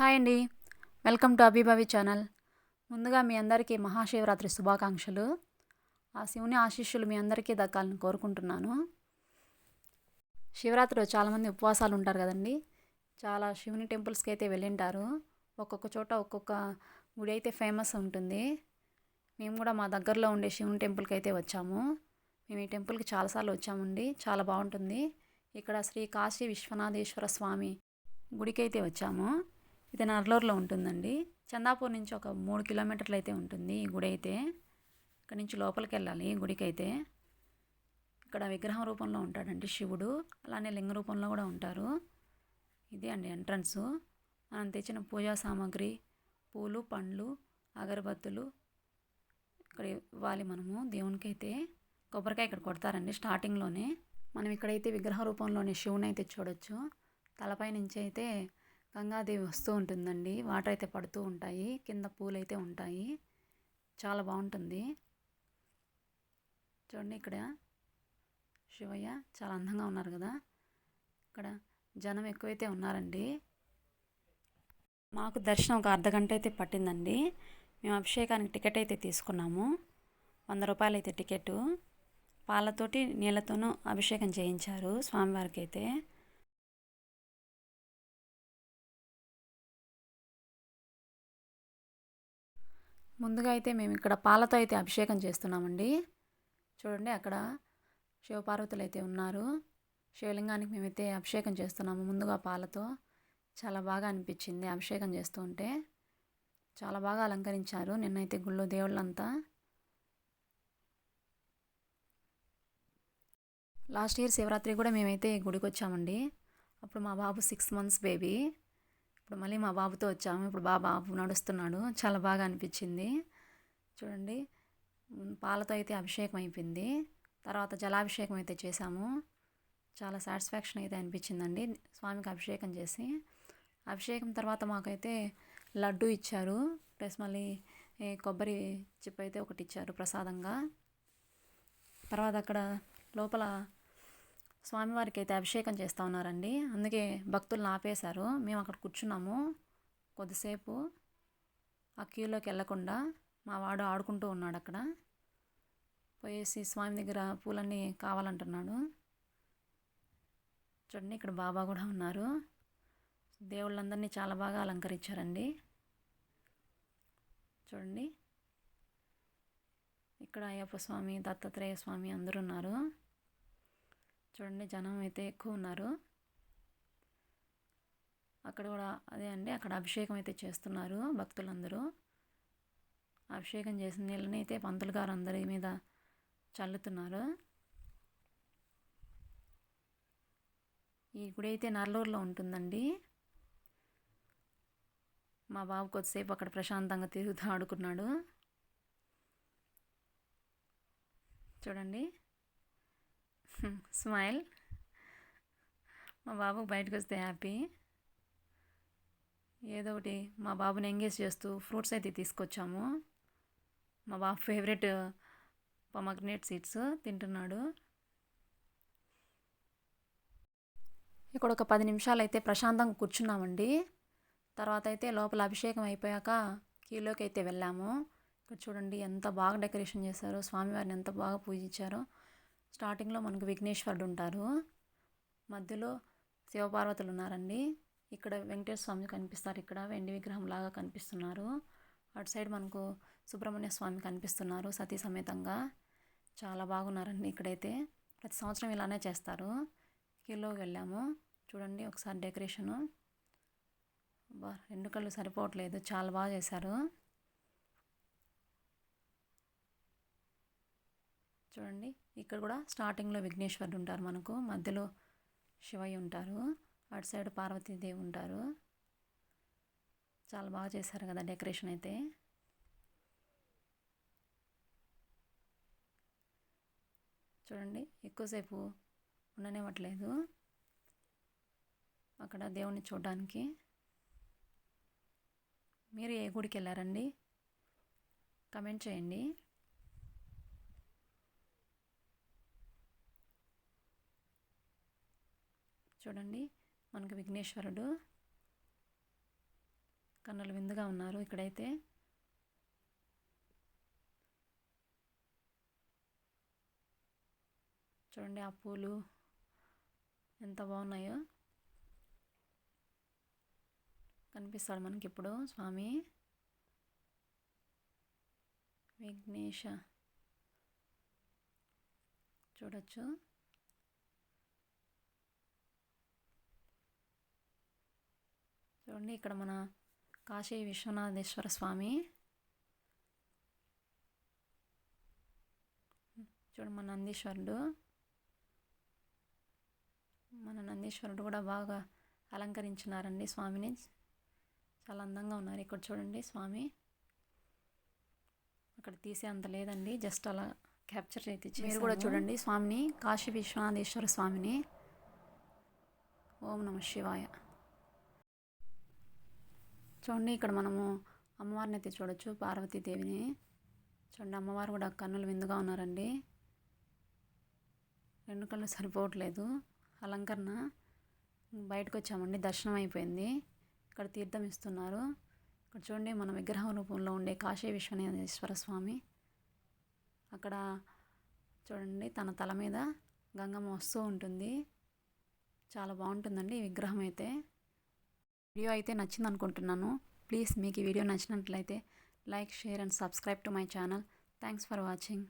Hi అండి. Welcome to అభిభవి channel. ముందుగా మీ అందరికీ మహాశివరాత్రి శుభాకాంక్షలు. ఆ శివుని ఆశీస్సులు మీ అందరికీ దక్కాలని కోరుకుంటున్నాను. శివరాత్రిలో చాలామంది ఉపవాసాలు ఉంటారు కదండి. చాలా శివుని టెంపుల్స్కి అయితే వెళ్ళింటారు. ఒక్కొక్క చోట ఒక్కొక్క గుడి అయితే ఫేమస్ ఉంటుంది. మేము కూడా మా దగ్గరలో ఉండే శివుని టెంపుల్కి అయితే వచ్చాము. మేము ఈ టెంపుల్కి చాలాసార్లు వచ్చామండి. చాలా బాగుంటుంది. ఇక్కడ శ్రీ కాశీ విశ్వనాథేశ్వర స్వామి గుడికైతే వచ్చాము. ఇది నర్లూరులో ఉంటుందండి. చందాపూర్ నుంచి ఒక మూడు కిలోమీటర్లు అయితే ఉంటుంది ఈ గుడి అయితే. ఇక్కడ నుంచి లోపలికి వెళ్ళాలి ఈ గుడికి అయితే ఇక్కడ విగ్రహం రూపంలో ఉంటాడండి శివుడు. అలానే లింగ రూపంలో కూడా ఉంటారు. ఇదే అండి ఎంట్రన్స్. మనం తెచ్చిన పూజా సామాగ్రి పూలు పండ్లు అగరబత్తులు. ఇక్కడ ఇవ్వాలి మనము దేవునికి అయితే కొబ్బరికాయ ఇక్కడ కొడతారండి స్టార్టింగ్లోనే. మనం ఇక్కడైతే విగ్రహ రూపంలోనే శివుని అయితే చూడొచ్చు. తలపై నుంచి అయితే గంగాదేవి వస్తూ ఉంటుందండి. వాటర్ అయితే పడుతూ ఉంటాయి. కింద పూలు అయితే ఉంటాయి. చాలా బాగుంటుంది. చూడండి ఇక్కడ శివయ్య చాలా అందంగా ఉన్నారు కదా. ఇక్కడ జనం ఎక్కువైతే ఉన్నారండి. మాకు దర్శనం ఒక అర్ధ గంట అయితే పట్టిందండి. మేము అభిషేకానికి టికెట్ అయితే తీసుకున్నాము. వంద రూపాయలు అయితే టికెట్. పాలతోటి నీళ్ళతోనూ అభిషేకం చేయించారు స్వామివారికి అయితే ముందుగా అయితే మేము ఇక్కడ పాలతో అయితే అభిషేకం చేస్తున్నామండి. చూడండి అక్కడ శివపార్వతులు అయితే ఉన్నారు. శివలింగానికి మేమైతే అభిషేకం చేస్తున్నాము ముందుగా పాలతో. చాలా బాగా అనిపించింది అభిషేకం చేస్తూ ఉంటే. చాలా బాగా అలంకరించారు నిన్నైతే గుళ్ళో దేవుళ్ళంతా. లాస్ట్ ఇయర్ శివరాత్రి కూడా మేమైతే గుడికి వచ్చామండి అప్పుడు మా బాబు సిక్స్ మంత్స్ బేబీ. ఇప్పుడు మళ్ళీ మా బాబుతో వచ్చాము. ఇప్పుడు బాబా బాబు నడుస్తున్నాడు. చాలా బాగా అనిపించింది. చూడండి. పాలతో అయితే అభిషేకం అయిపోయింది. తర్వాత జలాభిషేకం అయితే చేశాము. చాలా సాటిస్ఫాక్షన్ అయితే అనిపించిందండి. స్వామికి అభిషేకం చేసి. అభిషేకం తర్వాత మాకైతే లడ్డు ఇచ్చారు. ప్లస్ మళ్ళీ కొబ్బరి చిప్ అయితే ఒకటి ఇచ్చారు ప్రసాదంగా. తర్వాత అక్కడ లోపల స్వామివారికి అయితే అభిషేకం చేస్తూ ఉన్నారండి. అందుకే భక్తులను ఆపేశారు మేము అక్కడ కూర్చున్నాము. కొద్దిసేపు ఆ క్యూలోకి వెళ్ళకుండా మా వాడు ఆడుకుంటూ ఉన్నాడు అక్కడ. పోయేసి స్వామి దగ్గర పూలన్నీ కావాలంటున్నాడు. చూడండి ఇక్కడ బాబా కూడా ఉన్నారు. దేవుళ్ళందరినీ చాలా బాగా అలంకరించారండి. చూడండి. ఇక్కడ అయ్యప్ప స్వామి దత్తాత్రేయ స్వామి అందరూ ఉన్నారు. చూడండి జనం అయితే ఎక్కువ ఉన్నారు. అక్కడ కూడా అదే అండి అక్కడ అభిషేకం అయితే చేస్తున్నారు భక్తులందరూ. అభిషేకం చేసిన నీళ్ళని అయితే పంతులు గారు అందరి మీద చల్లుతున్నారు. ఈ గుడి అయితే నర్లూరులో ఉంటుందండి. మా బాబు కొద్దిసేపు అక్కడ ప్రశాంతంగా తిరుగుతూ ఆడుకున్నాడు. చూడండి. స్మైల్. మా బాబు బయటకు వస్తే హ్యాపీ. ఏదో ఒకటి మా బాబుని ఎంగేజ్ చేస్తూ ఫ్రూట్స్ అయితే తీసుకొచ్చాము. మా బాబు ఫేవరెట్ పొమగ్నేట్ సీడ్స్ తింటున్నాడు. ఇక్కడ ఒక పది నిమిషాలు అయితే ప్రశాంతంగా కూర్చున్నామండి. తర్వాత అయితే లోపల అభిషేకం అయిపోయాక కీలోకి అయితే వెళ్ళాము. ఇక్కడ చూడండి ఎంత బాగా డెకరేషన్ చేశారో. స్వామివారిని ఎంత బాగా పూజించారో. స్టార్టింగ్లో మనకు విఘ్నేశ్వరుడు ఉంటారు మధ్యలో శివపార్వతులు ఉన్నారండి ఇక్కడ వెంకటేశ్వర స్వామి కనిపిస్తారు ఇక్కడ వెండి విగ్రహం లాగా కనిపిస్తున్నారు. అటు సైడ్ మనకు సుబ్రహ్మణ్య స్వామి కనిపిస్తున్నారు సతీ సమేతంగా. చాలా బాగున్నారండి ఇక్కడైతే. ప్రతి సంవత్సరం ఇలానే చేస్తారు. కిలోకి వెళ్ళాము. చూడండి ఒకసారి డెకరేషను. రెండు కళ్ళు సరిపోవట్లేదు. చాలా బాగా చేశారు. చూడండి ఇక్కడ కూడా స్టార్టింగ్లో విఘ్నేశ్వరుడు ఉంటారు మనకు మధ్యలో శివయ్య ఉంటారు అటు సైడ్ పార్వతీదేవి ఉంటారు. చాలా బాగా చేశారు కదా డెకరేషన్ అయితే. చూడండి ఎక్కువసేపు ఉండనివ్వట్లేదు. అక్కడ దేవుణ్ణి చూడడానికి. మీరు ఏ గుడికి వెళ్ళారండి? కమెంట్ చేయండి. చూడండి. మనకు విఘ్నేశ్వరుడు కన్నుల విందుగా ఉన్నారు ఇక్కడైతే. చూడండి ఆ పూలు ఎంత బాగున్నాయో. కనిపిస్తాడు మనకి ఇప్పుడు స్వామి. విఘ్నేశ. చూడొచ్చు. చూడండి ఇక్కడ మన కాశీ విశ్వనాథేశ్వర స్వామి. చూడండి మన నందీశ్వరుడు. మన నందీశ్వరుడు కూడా బాగా అలంకరించినారండి స్వామిని. చాలా అందంగా ఉన్నారు ఇక్కడ చూడండి స్వామి. అక్కడ తీసే అంత లేదండి. జస్ట్ అలా క్యాప్చర్ అయితే మీరు కూడా చూడండి స్వామిని. కాశీ విశ్వనాథేశ్వర స్వామిని. ఓం నమ శివాయ. చూడండి ఇక్కడ మనము అమ్మవారిని అయితే చూడొచ్చు పార్వతీదేవిని. చూడండి అమ్మవారు కూడా కన్నులు విందుగా ఉన్నారండి. రెండు కళ్ళు సరిపోవట్లేదు. అలంకరణ. బయటకు వచ్చామండి దర్శనం అయిపోయింది. ఇక్కడ తీర్థం ఇస్తున్నారు. ఇక్కడ చూడండి మన విగ్రహం రూపంలో ఉండే కాశీ విశ్వనాథేశ్వర స్వామి. అక్కడ చూడండి తన తల మీద గంగమ్మ వస్తూ ఉంటుంది. చాలా బాగుంటుందండి ఈ విగ్రహం అయితే. వీడియో అయితే నచ్చింది అనుకుంటున్నాను ప్లీజ్ మీకు ఈ వీడియో నచ్చినట్లయితే like share and subscribe to my channel. Thanks for watching.